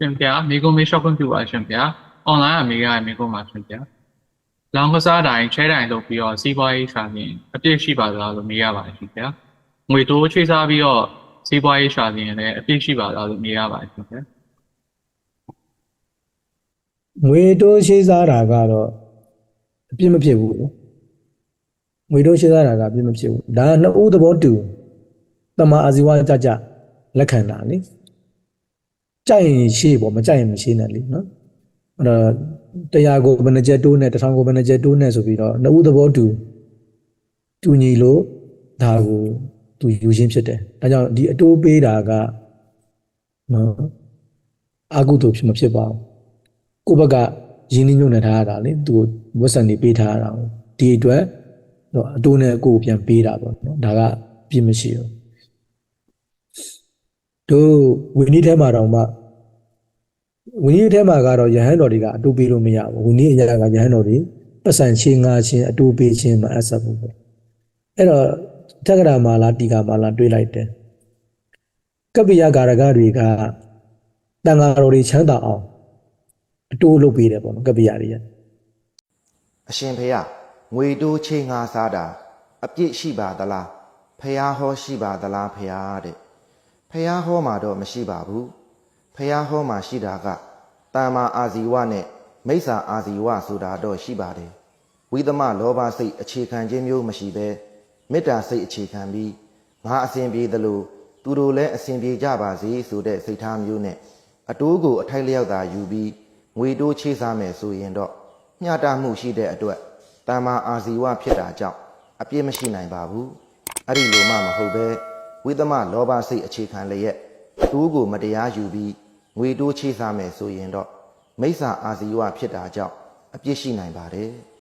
ရှင်ဗျာမိကုံမေးရှော့ခွင့်ပြုပါရှင်ဗျာအွန်လိုင်းအမေကမိကုံပါရှင်ဗျာလောင်ကစားတိုင်းချဲတိုင်းလုပ်ပြီးတော့စီးပွားရေးရှာရင်အပြည့်ရှိပါသလားလို့မေးရပါတယ်ရှင်ဗျာငွေတိုးချွေးစားပြီးတော့စီးပွားရေးရှာရင်လည်းအပြည့်ရှိပါသလားလို့မေးရပါတယ်ရှင်ဗျာငွေတိုးရှိစားတာကတော့အပြစ်မဖြစ်ဘူးလေငွေတိုးရှိစားတာကအပြစ်မဖြစ်ဘူးဒါကနှစ်ဦးသဘောတူတမအာဇီဝကြကြလက်ခံတာလေ ကြိုက်ရင်ရှိပေါ့မကြိုက်ရင်မရှိနဲ့လေနော်အဲ့တော့တရားကိုဘယ်နှချက်တိုးနဲ့တစ်ထောင်ကိုဘယ်နှချက်တိုးနဲ့ဆိုပြီးတော့နှစ်ဦးသဘောတူတူညီလို့ဒါကိုသူယူချင်းဖြစ်တယ်ဒါကြောင့်ဒီအတိုးပေးတာကနော်အာကုသို့ဖြစ်မဖြစ်ပါဘူးကိုယ့်ဘက်ကရင်းနှီးညွှန်နေထားရတာလေသူဝက်ဆန်နေပေးထားရတာကိုဒီအတွက်တော့အတိုးနဲ့ကိုယ်ကိုပြန်ပေးတာပေါ့နော်ဒါကပြည့်မရှိဘူး တို့ဝင်းကြီးထဲမှာတော့မှဝင်းကြီးထဲမှာကတော့ရဟန်းတော်တွေကအတိုးပေးလို့မရဘူးဝင်းကြီးအရာကရဟန်းတော်တွေပတ်စံချင်းငါချင်းအတိုးပေးချင်းမအပ်ဆက်ဘူးပေါ့အဲ့တော့တက္ကရာမာလာတီကာမာလာတွေးလိုက်တယ်ကပ္ပိယကာရကတွေကတန်ဃာတော်တွေချမ်းသာအောင်အတိုးလုပ်ပေးတယ်ပေါ့နော်ကပ္ပိယတွေကအရှင်ဖေယငွေတိုးချင်းငါစားတာအပြစ်ရှိပါသလားဖះဟောရှိပါသလားဖះတဲ့ ဖះဟောမှာတော့မရှိပါဘူးဖះဟောမှာရှိတာကတာမာအာဇီဝနဲ့မိစ္ဆာအာဇီဝဆိုတာတော့ရှိပါတယ်ဝိသမလောဘစိတ်အခြေခံခြင်းမျိုးမရှိဘဲမေတ္တာစိတ်အခြေခံပြီးငါအစဉ်ပြေသလိုသူတို့လည်းအစဉ်ပြေကြပါစေဆိုတဲ့စိတ်ထားမျိုးနဲ့အတိုးကိုအထိုက်လျောက်သာယူပြီးငွေတိုးချေးစားမယ်ဆိုရင်တော့မျှတမှုရှိတဲ့အတွက်တာမာအာဇီဝဖြစ်တာကြောင့်အပြစ်မရှိနိုင်ပါဘူးအဲ့ဒီလိုမှမဟုတ်ပဲ ဝိသမလောဘစိတ်အခြေခံလျက်တူးကိုမတရားယူပြီးငွေတိုးချေးစားမယ်ဆိုရင်တော့မိစ္ဆာအာဇီဝဖြစ်တာကြောင့်အပြစ်ရှိနိုင်ပါတယ်